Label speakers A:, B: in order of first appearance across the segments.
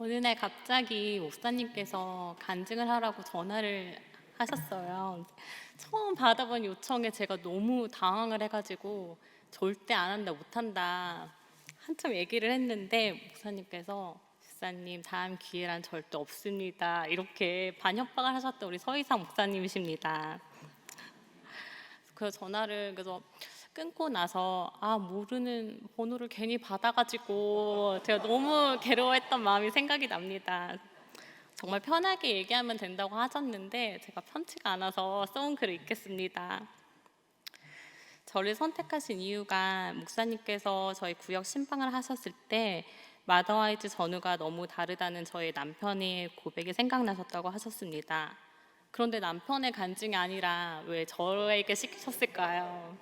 A: 어느 날 갑자기 목사님께서 간증을 하라고 전화를 하셨어요. 처음 받아본 요청에 제가 너무 당황을 해가지고 절대 안 한다, 못 한다. 한참 얘기를 했는데 목사님께서 집사님 다음 기회란 절대 없습니다. 이렇게 반협박을 하셨던 우리 서희상 목사님이십니다. 그 전화를 그래서 끊고 나서 아 모르는 번호를 괜히 받아가지고 제가 너무 괴로워했던 마음이 생각이 납니다. 정말 편하게 얘기하면 된다고 하셨는데 제가 편치가 않아서 써온 글을 읽겠습니다. 저를 선택하신 이유가 목사님께서 저희 구역 신방을 하셨을 때 마더와이즈 전우가 너무 다르다는 저희 남편의 고백이 생각나셨다고 하셨습니다. 그런데 남편의 간증이 아니라 왜 저에게 시키셨을까요?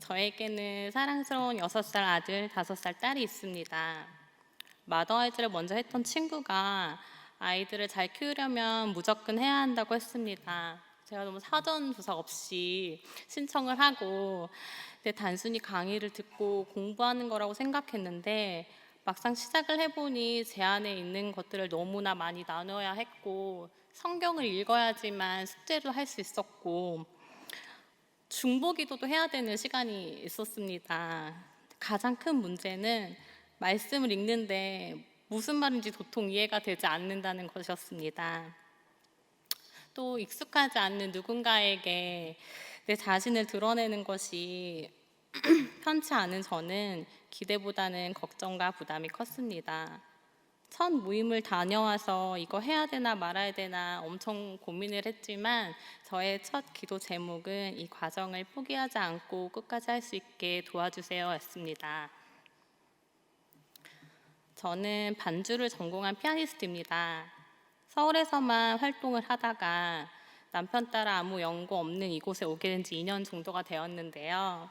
A: 저에게는 사랑스러운 6살 아들, 5살 딸이 있습니다. 마더아이즈를 먼저 했던 친구가 아이들을 잘 키우려면 무조건 해야 한다고 했습니다. 제가 너무 사전 조사 없이 신청을 하고 단순히 강의를 듣고 공부하는 거라고 생각했는데 막상 시작을 해보니 제 안에 있는 것들을 너무나 많이 나눠야 했고 성경을 읽어야지만 숙제도 할 수 있었고 중보기도도 해야 되는 시간이 있었습니다. 가장 큰 문제는 말씀을 읽는데 무슨 말인지 도통 이해가 되지 않는다는 것이었습니다. 또 익숙하지 않는 누군가에게 내 자신을 드러내는 것이 편치 않은 저는 기대보다는 걱정과 부담이 컸습니다. 첫 모임을 다녀와서 이거 해야 되나 말아야 되나 엄청 고민을 했지만 저의 첫 기도 제목은 이 과정을 포기하지 않고 끝까지 할 수 있게 도와주세요 였습니다. 저는 반주를 전공한 피아니스트입니다. 서울에서만 활동을 하다가 남편 따라 아무 연고 없는 이곳에 오게 된 지 2년 정도가 되었는데요.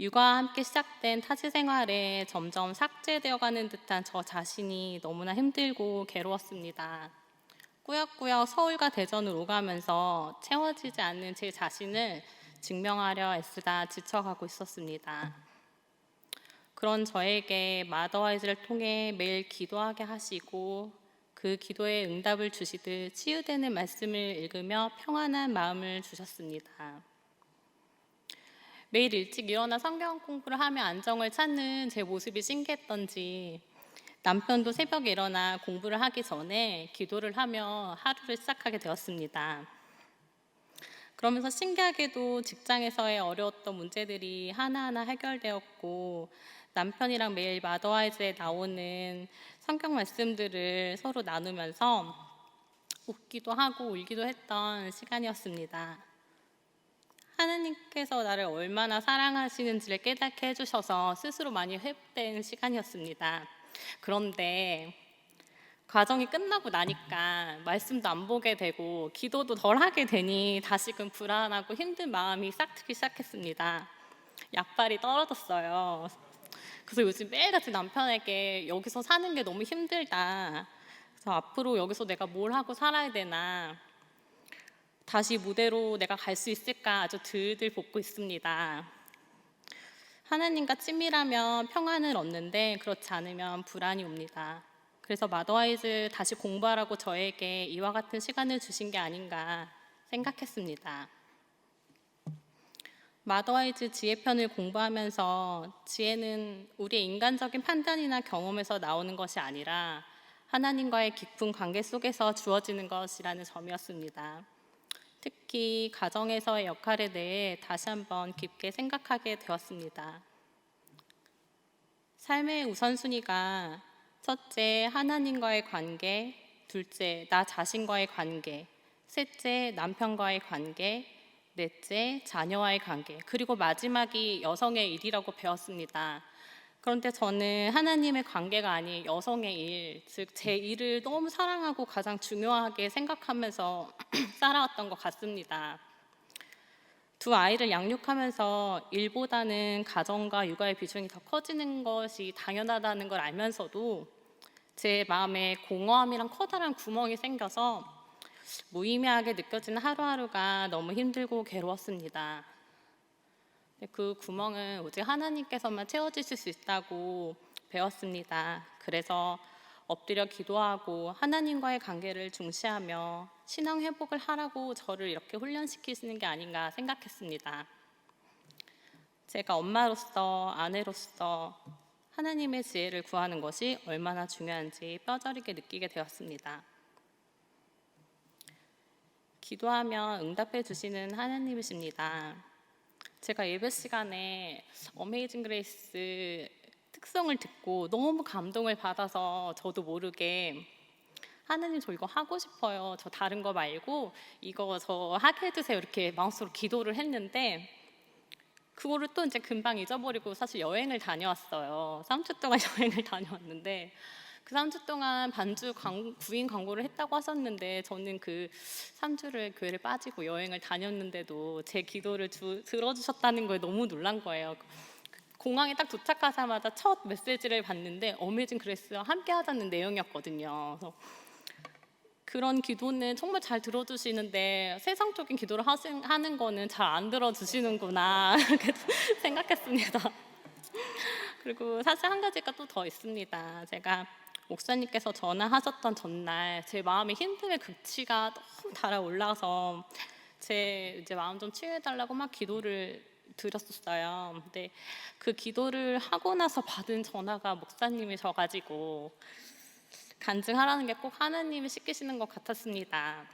A: 육아와 함께 시작된 타지 생활에 점점 삭제되어 가는 듯한 저 자신이 너무나 힘들고 괴로웠습니다. 꾸역꾸역 서울과 대전을 오가면서 채워지지 않는 제 자신을 증명하려 애쓰다 지쳐가고 있었습니다. 그런 저에게 마더와이즈를 통해 매일 기도하게 하시고 그 기도에 응답을 주시듯 치유되는 말씀을 읽으며 평안한 마음을 주셨습니다. 매일 일찍 일어나 성경 공부를 하며 안정을 찾는 제 모습이 신기했던지 남편도 새벽에 일어나 공부를 하기 전에 기도를 하며 하루를 시작하게 되었습니다. 그러면서 신기하게도 직장에서의 어려웠던 문제들이 하나하나 해결되었고 남편이랑 매일 마더와이즈에 나오는 성경 말씀들을 서로 나누면서 웃기도 하고 울기도 했던 시간이었습니다. 하느님께서 나를 얼마나 사랑하시는지를 깨닫게 해주셔서 스스로 많이 회복된 시간이었습니다. 그런데 과정이 끝나고 나니까 말씀도 안 보게 되고 기도도 덜 하게 되니 다시금 불안하고 힘든 마음이 싹 트기 시작했습니다. 약발이 떨어졌어요. 그래서 요즘 매일같이 남편에게 여기서 사는 게 너무 힘들다. 그래서 앞으로 여기서 내가 뭘 하고 살아야 되나. 다시 무대로 내가 갈 수 있을까 아주 들들 볶고 있습니다. 하나님과 친밀하면 평안을 얻는데 그렇지 않으면 불안이 옵니다. 그래서 마더와이즈 다시 공부하라고 저에게 이와 같은 시간을 주신 게 아닌가 생각했습니다. 마더와이즈 지혜편을 공부하면서 지혜는 우리의 인간적인 판단이나 경험에서 나오는 것이 아니라 하나님과의 깊은 관계 속에서 주어지는 것이라는 점이었습니다. 특히 가정에서의 역할에 대해 다시 한번 깊게 생각하게 되었습니다. 삶의 우선순위가 첫째, 하나님과의 관계, 둘째, 나 자신과의 관계, 셋째, 남편과의 관계, 넷째, 자녀와의 관계, 그리고 마지막이 여성의 일이라고 배웠습니다. 그런데 저는 하나님의 관계가 아닌 여성의 일, 즉 제 일을 너무 사랑하고 가장 중요하게 생각하면서 살아왔던 것 같습니다. 두 아이를 양육하면서 일보다는 가정과 육아의 비중이 더 커지는 것이 당연하다는 걸 알면서도 제 마음에 공허함이랑 커다란 구멍이 생겨서 무의미하게 느껴지는 하루하루가 너무 힘들고 괴로웠습니다. 그 구멍은 오직 하나님께서만 채워주실 수 있다고 배웠습니다. 그래서 엎드려 기도하고 하나님과의 관계를 중시하며 신앙 회복을 하라고 저를 이렇게 훈련시키시는 게 아닌가 생각했습니다. 제가 엄마로서 아내로서 하나님의 지혜를 구하는 것이 얼마나 중요한지 뼈저리게 느끼게 되었습니다. 기도하면 응답해 주시는 하나님이십니다. 제가 예배 시간에 어메이징 그레이스 특성을 듣고 너무 감동을 받아서 저도 모르게 하나님 저 이거 하고 싶어요. 저 다른 거 말고 이거 저 하게 해주세요. 이렇게 마음속으로 기도를 했는데 그거를 또 이제 금방 잊어버리고 사실 여행을 다녀왔어요. 3주 동안 여행을 다녀왔는데 그 3주 동안 반주 광, 구인 광고를 했다고 하셨는데 저는 그 3주를 교회를 빠지고 여행을 다녔는데도 제 기도를 주, 들어주셨다는 거에 너무 놀란 거예요. 공항에 딱 도착하자마자 첫 메시지를 봤는데 어메이징 그레스와 함께 하자는 내용이었거든요. 그런 기도는 정말 잘 들어주시는데 세상적인 기도를 하신, 하는 거는 잘 안 들어주시는구나 생각했습니다. 그리고 사실 한 가지가 또 더 있습니다. 제가 목사님께서 전화하셨던 전날 제 마음의 힘듦의 극치가 너무 달아올라서 제 이제 마음 좀 치유해달라고 막 기도를 드렸었어요. 근데 그 기도를 하고 나서 받은 전화가 목사님이 셔가지고 간증하라는 게 꼭 하나님이 시키시는 것 같았습니다.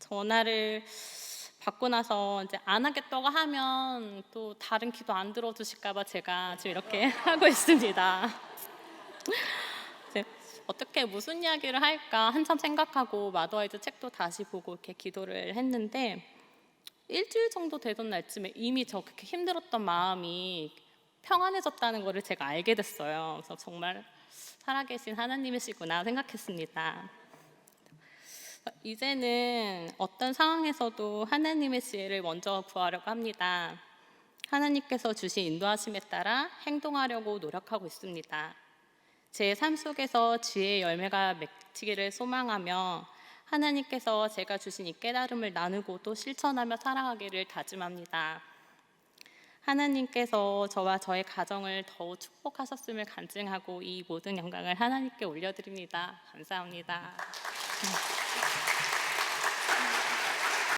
A: 전화를 받고 나서 이제 안 하겠다고 하면 또 다른 기도 안 들어주실까봐 제가 지금 이렇게 하고 있습니다. 어떻게 무슨 이야기를 할까 한참 생각하고 마더와이즈 책도 다시 보고 이렇게 기도를 했는데 일주일 정도 되던 날쯤에 이미 저 그렇게 힘들었던 마음이 평안해졌다는 것을 제가 알게 됐어요. 그래서 정말 살아계신 하나님이시구나 생각했습니다. 이제는 어떤 상황에서도 하나님의 지혜를 먼저 구하려고 합니다. 하나님께서 주신 인도하심에 따라 행동하려고 노력하고 있습니다. 제 삶 속에서 지혜의 열매가 맺히기를 소망하며 하나님께서 제가 주신 이 깨달음을 나누고 또 실천하며 살아가기를 다짐합니다. 하나님께서 저와 저의 가정을 더욱 축복하셨음을 간증하고 이 모든 영광을 하나님께 올려드립니다. 감사합니다.